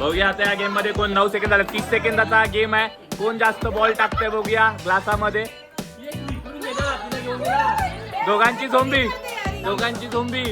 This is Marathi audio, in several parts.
बघूया आता या गेममध्ये. कोण नऊ सेकंद झाले? तीस सेकंदाचा गेम आहे. कोण जास्त बॉल टाकते बघूया ग्लासामध्ये. दोघांची झोंबी दोघांची झोंबी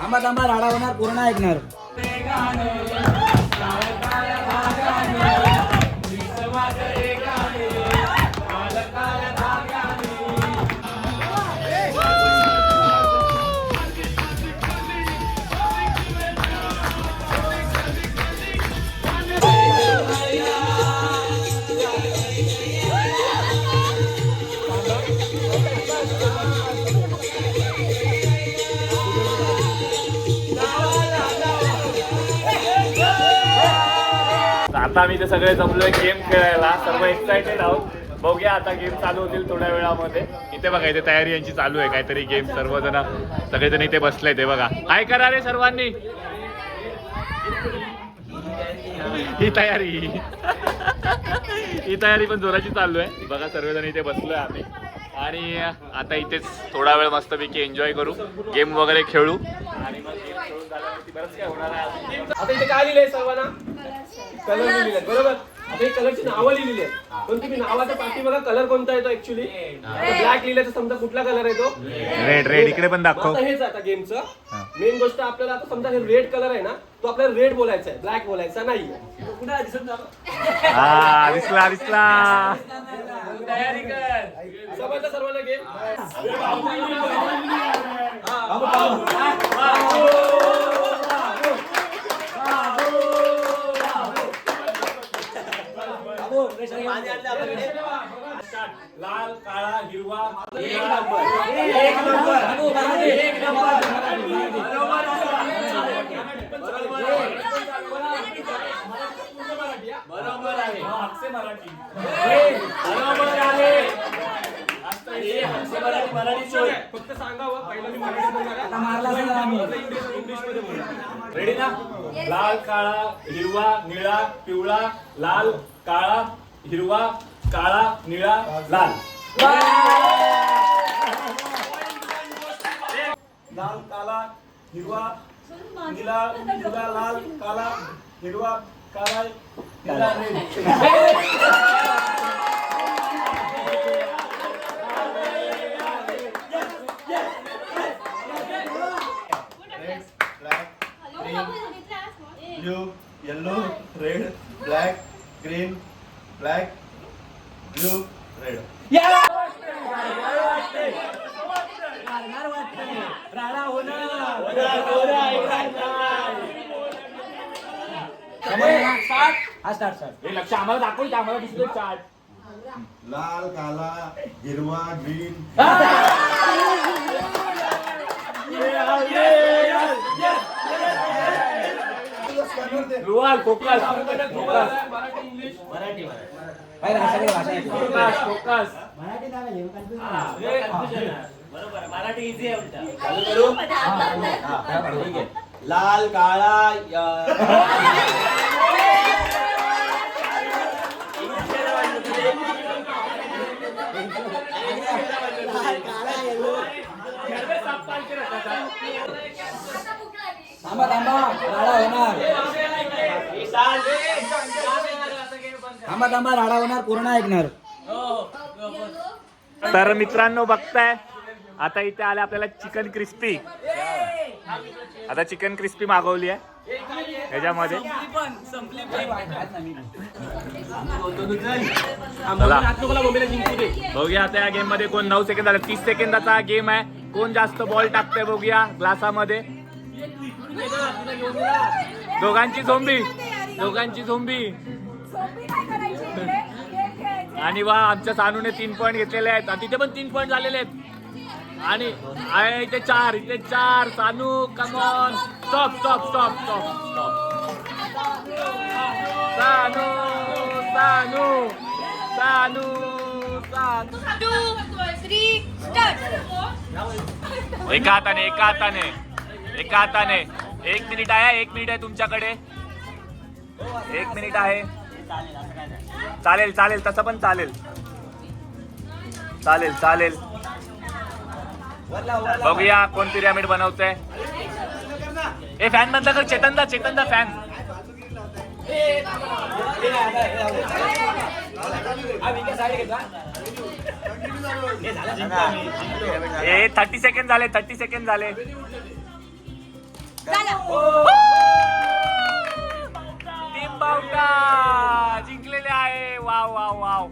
थांबा थांबा. राडा होणार पूर्ण ऐकणार. आता ते सगळे जमलोय गेम खेळायला. सर्व एक्साइटेड आहोत. बघूया आता गेम चालू होतील थोड्या वेळामध्ये. इथे बघा इथे तयारी यांची चालू आहे. काहीतरी गेम सर्वजण सगळेजण इथे बसले ते बघा. काय करा रे सर्वांनी. ही तयारी. ही तयारी पण जोराची चालू आहे. बघा सर्वजण इथे बसलोय आम्ही. आणि आता इथेच थोडा वेळ मस्तपैकी एन्जॉय करू. गेम वगैरे खेळू. आणि मग गेम खेळून झाल्यावरती बरंच काय होणार आहे. आता इथे काय लिहिलंय सर्वांना? कलर लिहिलेले आहेत बरोबर? आता ही कलरची नावं लिहिलेली आहेत. पण तुम्ही नावाच्या पाठी बघा कलर कोणता येतो ऍक्च्युली ब्लॅक लिहिलं तर समजा कुठला कलर येतो? रेड रेड इकडे पण दाखव. आता हेच आहे आता गेमचं मेन गोष्ट आपल्याला आता समजा हे रेड कलर आहे ना तो आपल्याला रेड बोलायचा आहे ब्लॅक बोलायचा नाही. हा दिसला दिसला. समजलं सर्वांना गेम लाल काळा हिरवा एक नंबर. एक नंबर. एक नंबर. बरोबर आहे. मराठी. बरोबर आहे. फक्त सांगावं पहिला मी मराठी इंग्लिशमध्ये बोलणार रेडी ना? लाल काळा हिरवा निळा पिवळा लाल काळा हिरवा काळा निळा लाल. लाल काला हिरवा निळा निळा लाल काला हिरवा काळा निळा red. Blue, yellow, red, black, green, black, blue, red. राडा होणार. हा स्टार्ट स्टार्ट लक्ष आम्हाला दाखवू आम्हाला दिसतोय चार्ट लाल काला हिरवा ग्रीन रुवाल फोकस मराठी इंग्लिश बाहेर हा सगळी भाषा येते फोकस फोकस लाल काळा थांबा थांबा राडा होणार थांबा थांबा राडा होणार पूर्ण ऐकणार तर मित्रांनो बघताय आता इथे आले आपल्याला चिकन क्रिस्पी. आता चिकन क्रिस्पी मागवली आहे. ह्याच्यामध्ये. बघूया आता या गेममध्ये कोण नऊ सेकंद झाले. तीस सेकंदाचा हा गेम आहे. कोण जास्त बॉल टाकतंय बघूया ग्लासामध्ये दोघांची झोंबी दोघांची झोंबी आणि वा आमच्या सानूने तीन पॉईंट घेतलेले आहेत. तिथे पण तीन पॉईंट झालेले आहेत. आणि आहे इथे चार इथे चार. Sanu come on stop stop stop stop stop Sanu Sanu. Sanu Sanu. एका हाताने एका हाताने एका हाताने एक मिनिट आहे एक मिनिट आहे तुमच्याकडे. एक मिनिट आहे. चालेल चालेल तसं पण चालेल. चालेल चालेल. बघूया कोण पिरामिड बनवतंय. ए फॅन बंद कर चेतन दा चेतन दा फॅन ए थर्टी सेकंड झाले थर्टी सेकंड झाले. टीम बावटा जिंकलेले आहे. Wow wow wow.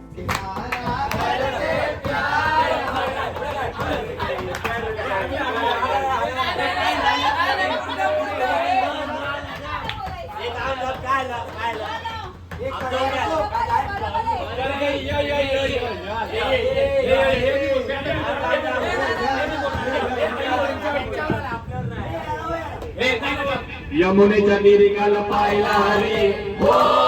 यमुनेच्या निरिकाला पाहिला हरी हो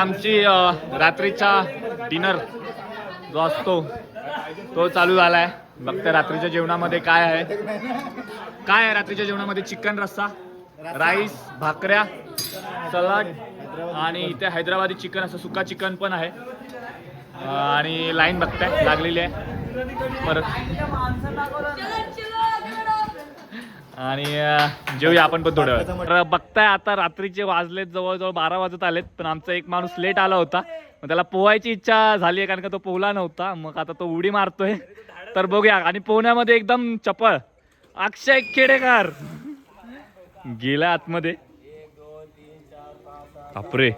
आमची रात्रीचा डिनर जो असतो तो चालू झाला आहे बघते रात्रीच्या जेवणामध्ये काय आहे. काय आहे रात्रीच्या जेवणामध्ये? चिकन रस्सा राईस भाकऱ्या सलाड आणि इथे हैदराबादी चिकन असं सुका चिकन पण आहे. आणि लाईन बघताय लागलेली आहे. परत. आणि अं, जेवूया आपण पण थोड्या वेळ तर बघताय आता रात्रीचे वाजलेत जवळजवळ बारा वाजत आलेत पण आमचा एक माणूस लेट आला होता. मग त्याला पोहायची इच्छा झाली आहे कारण का तो पोहला नव्हता. मग आता तो उडी मारतोय. तर बघूया. आणि पोहण्यामध्ये एकदम चपळ. अक्षय खेडेकर! गेला आतमध्ये. बापरे.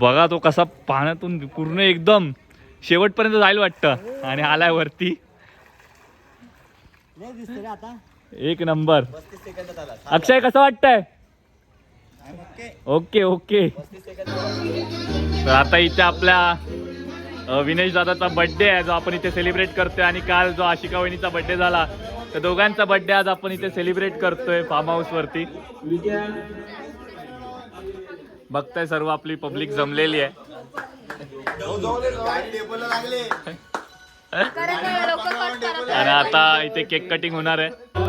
बघा तो कसा पाण्यातून पूर्ण एकदम शेवटपर्यंत जाईल वाटतं. आणि आलाय वरती. एक नंबर. अक्षय कसं वाटतंय? Okay okay. तर आता इथे आपल्या विनेश दादाचा बर्थडे आहे जो आपण इथे सेलिब्रेट करतोय आणि काल जो आशिका वहिनीचा बर्थडे झाला तर दोघांचा बर्थडे आज आपण इथे सेलिब्रेट करतोय फार्म हाऊस वरती. बघताय सर्व आपली पब्लिक जमलेली आहे. आणि आता इथे केक कटिंग होणार आहे.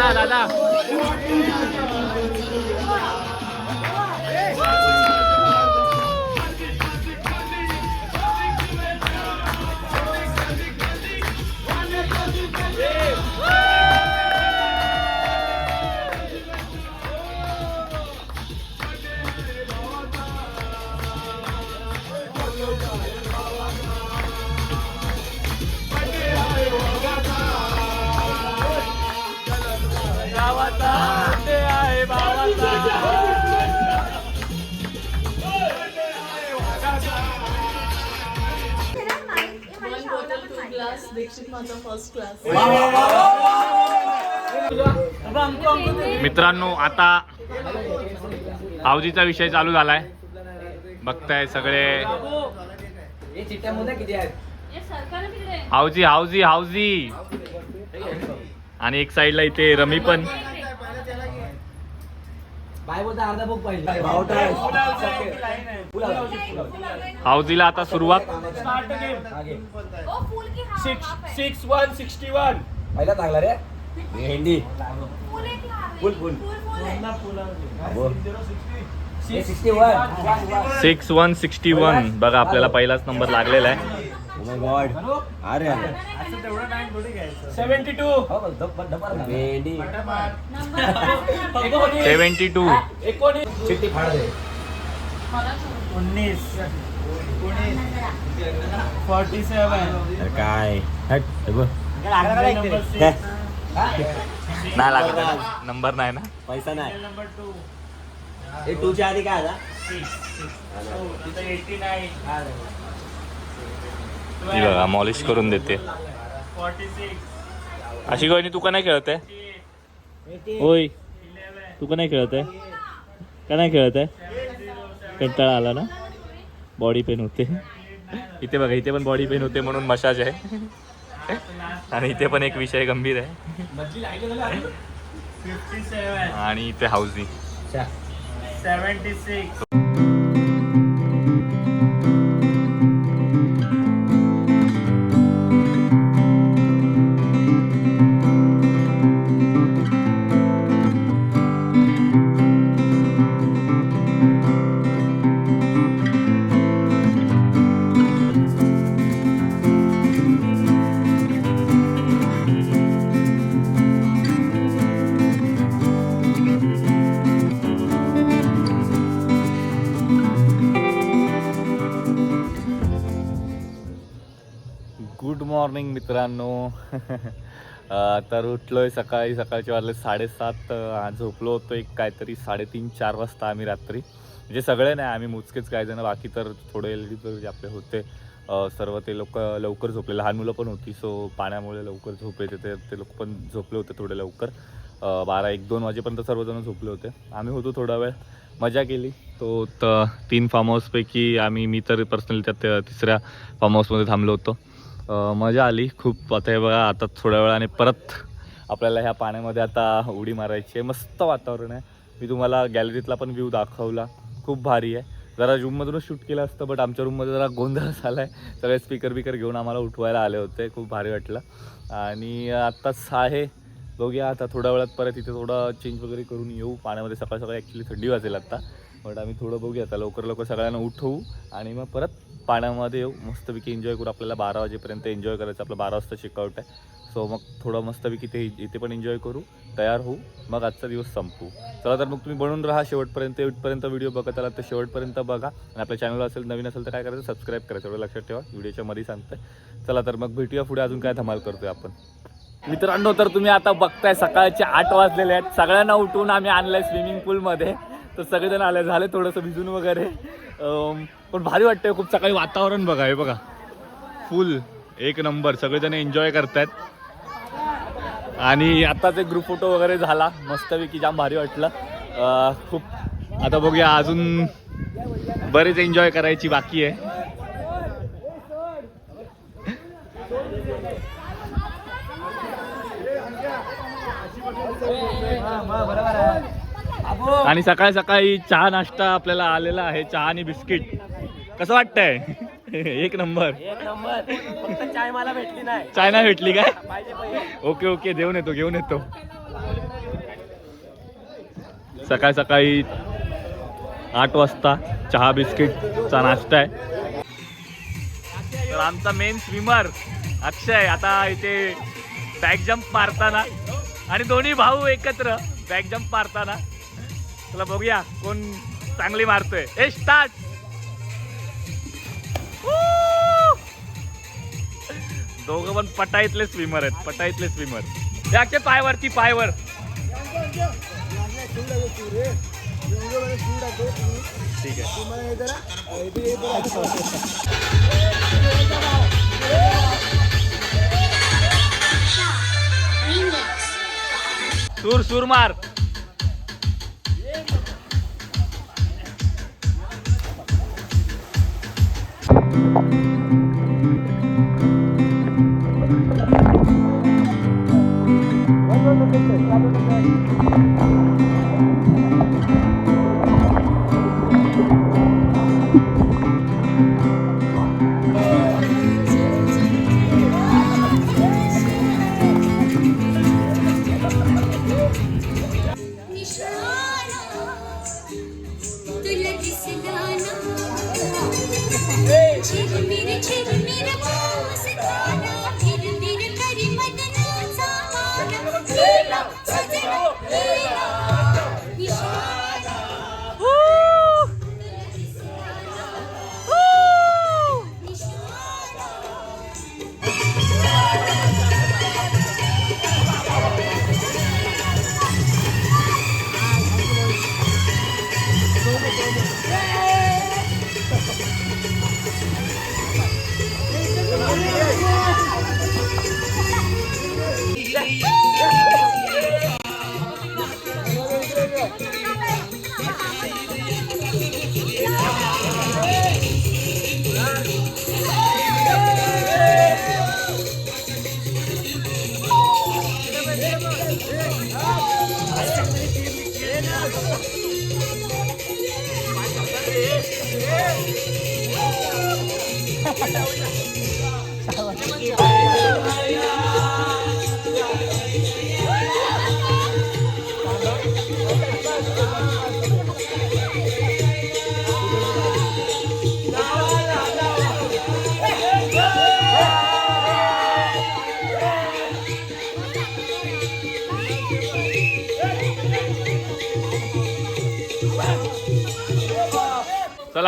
क्लास दीक्षित माझा फर्स्ट क्लास मित्रांनो आता हावजीचा विषय चालू झालाय. बघताय सगळे. हे हावजी हावजी हावजी आणि एक साइडला इथे रमी पण. बाय बोलता अर्धा बुक पाहिजे. हावजीला आता सुरुवात. सिक्स वन सिक्स्टी वन पहिला लागला रे. भेंडी full full six one sixty one बघा आपल्याला पहिलाच नंबर लागलेला आहे. अरे. Seventy two. भेंडी सेव्हन्टी टू. एकोणीस. चिट्टी फाड दे. काय? नाही लागत नंबर नाही ना? पैसा नाही. हे टूच्या आधी काय आला? ती बघा मॉलिश करून देते. अशी गणी तू का नाही खेळत आहे? होय. तू का नाही खेळत आहे? का नाही खेळत आहे? कंटाळा आला ना? बॉडी पेन होते. इथे बघा इथे पण बॉडी पेन होते म्हणून मसाज आहे. आणि इथे पण एक विषय गंभीर आहे. आणि इथे हाऊसी गुड तर उठलोय सकाळी सकाळचे वाजले साडेसात झोपलो होतो एक काहीतरी साडेतीन चार वाजता आम्ही रात्री. म्हणजे सगळे नाही आम्ही मोजकेच काही जण बाकी तर थोडे जे आपले होते सर्व ते लोक लवकर झोपले लहान मुलं पण होती सो पाण्यामुळे लवकर झोप येते ते ते लोक पण झोपले होते थोडे लवकर. बारा एक दोन वाजेपर्यंत सर्वजण झोपले होते. आम्ही होतो थोडा वेळ. मजा केली. तो तीन फार्म हाऊसपैकी आम्ही मी तर पर्सनली त्यात तिसऱ्या फार्म हाऊसमध्ये थांबलो होतो. मजा आली. खूप आता हे बघा आता थोड्या वेळाने परत आपल्याला ह्या पाण्यामध्ये आता उडी मारायची आहे. मस्त वातावरण आहे. मी तुम्हाला गॅलरीतला पण व्ह्यू दाखवला. खूप भारी आहे. जरा रूममधूनच शूट केलं असतं बट आमच्या रूममध्ये जरा गोंधळ झाला आहे सगळे स्पीकर बिकर घेऊन आम्हाला उठवायला आले होते. खूप भारी वाटलं. आणि आत्ताच आहे बघूया. आता थोड्या वेळात परत इथे थोडं चेंज वगैरे करून येऊ. पाण्यामध्ये सकाळ सकाळी ॲक्च्युली थंडी वाजेल आत्ता बट आम्ही थोडं बघूया. आता लवकर लवकर सगळ्यांना उठवू आणि मग परत पाण्यामध्ये येऊ. मस्तपैकी एन्जॉय करू. आपल्याला बारा वाजेपर्यंत एन्जॉय करायचं. आपलं बारा वाजता शिकआउट आहे. सो मग थोडं मस्तपैकी ते इथे पण एन्जॉय करू. तयार होऊ. मग आजचा दिवस संपू. चला तर मग तुम्ही बनून राहा. शेवटपर्यंत इथपर्यंत व्हिडिओ बघत आला तर शेवटपर्यंत बघा. आणि आपल्या चॅनल असेल नवीन असेल तर काय करायचं? सबस्क्राईब करायचं एवढं लक्षात ठेवा. व्हिडिओच्या मध्ये सांगतोय. चला तर मग भेटूया पुढे. अजून काय धमाल करतोय आपण? मित्रांनो तर तुम्ही आता बघताय सकाळचे आठ वाजलेले आहेत. सगळ्यांना उठून आम्ही आणलंय स्विमिंग पूलमध्ये तर सगळेजण आले झाले थोडंसं भिजून वगैरे. पण भारी वाटतंय खूप सकाळी वातावरण बघा हे बघा. फुल एक नंबर सगळेजण एन्जॉय करतायत. आणि आताच एक ग्रुप फोटो वगैरे झाला. मस्तपैकी जाम भारी वाटलं. खूप आता बघूया अजून बरेच एन्जॉय करायची बाकी आहे. आणि सकाळी सकाळी चहा नाश्ता आपल्याला आलेला आहे चहा आणि बिस्किट. कसं वाटतंय? एक नंबर. चाय मला भेटली नाही. चायना भेटली काय ओके ओके देऊन येतो घेऊन येतो. सकाळी सकाळी आठ वाजता चहा बिस्किटचा नाश्ता आहे. तर आमचा मेन स्विमर अक्षय आता इथे बॅक जम्प मारताना आणि दोन्ही भाऊ एकत्र बॅक जम्प मारताना चला बघूया कोण चांगली मारतोय. हे स्टार्ट दोघं पण पटाईतले स्विमर आहेत पटाईतले स्विमर त्याचे पायवरती पायवर. ठीक आहे. सूर सूर मार. Thank you.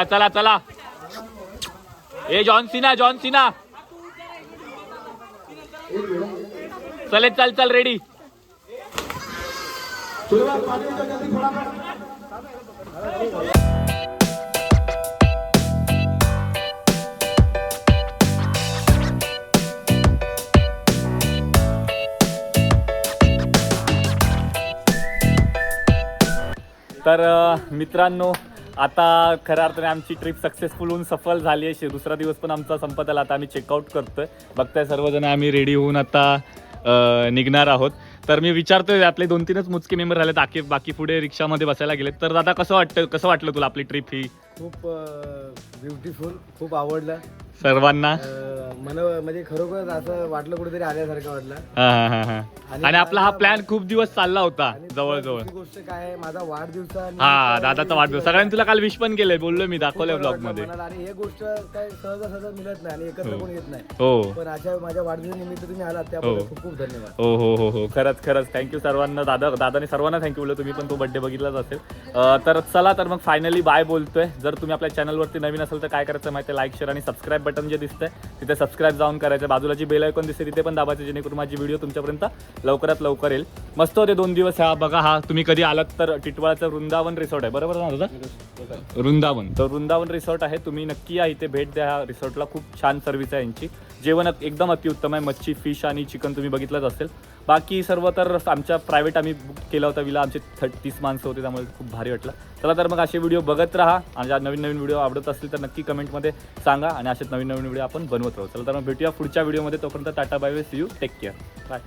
चला चला चला. ए जॉन सिना जॉन सिना चले चल चल रेडी. तर मित्रांनो आता खऱ्या अर्थाने आमची ट्रिप सक्सेसफुल होऊन सफल झाली आहे. दुसरा दिवस पण आमचा संपत आला. आता आम्ही चेकआउट करतोय. बघताय सर्वजण आम्ही रेडी होऊन आता निघणार आहोत. तर मी विचारतोय आपले दोन तीनच मोजके मेंबर झाले बाकी बाकी पुढे रिक्षामध्ये बसायला गेले तर दादा कसं वाटतं कसं वाटलं तुला आपली ट्रिप ही? खूप ब्युटिफुल खूप आवडलं. सर्वांना? मला म्हणजे खरोखर असं वाटलं कुठेतरी आल्यासारखं वाटलं. हा, हा, हा, हा. आणि आपला हा प्लॅन खूप दिवस चालला होता जवळजवळ. गोष्ट काय माझा वाढदिवस हा दादाचा वाढदिवस. सगळ्यांनी तुला काल विश पण केलंय बोललो मी दाखवलंय ब्लॉगमध्ये आणि हे गोष्ट काय सहजासहज मिळत नाही आणि एकत्र कोण येत नाही. हो. पण अशा माझ्या वाढदिवसानिमित्त तुम्ही आलात हो. त्याबद्दल खूप खूप धन्यवाद. हो हो हो हो. खरंच खरंच. थँक्यू सर्वांना. दादा दादाने सर्वांना थँक्यू बोललो. तुम्ही पण तो बड्डे बघितलाच असेल. तर चला तर मग फायनली बाय बोलतोय. जर तुम्ही आपल्या चॅनलवरती नवीन असेल तर काय करायचं माहिती लाईक शेअर आणि सबस्क्राईब बटन जे दिसतंय तिथे सबस्क्राईब जाऊन करायचं. बाजूला जी बेल आयकॉन दिसते तिथे पण दाबायचं जेणेकरून माझी व्हिडिओ तुमच्यापर्यंत लवकरात लवकर येईल. मस्त होते दोन दिवस हा. बघा हा तुम्ही कधी आलात तर टिटवाळाचं वृंदावन रिसॉर्ट आहे. बरोबर ना दादा? वृंदावन. तर वृंदावन रिसॉर्ट आहे. तुम्ही नक्की या इथे भेट द्या ह्या रिसॉर्टला खूप छान सर्व्हिस आहे यांची. जेवण एकदम अतिउत्तम आहे. मच्छी फिश आणि चिकन तुम्ही बघितलंच असेल. बाकी सर्व तर आमच्या प्रायव्हेट आम्ही बुक केला होता विला आमचे थर्ट तीस माणसं होते त्यामुळे खूप भारी वाटलं. चला तर मग असे व्हिडिओ बघत राहा आणि ज्या नवीन नवीन व्हिडिओ आवडत असतील तर नक्की कमेंटमध्ये सांगा आणि असेच नवीन नवीन व्हिडिओ आपण बनवत राहू. चला तर मग भेटूया पुढच्या व्हिडिओमध्ये तोपर्यंत tata bye see you take care bye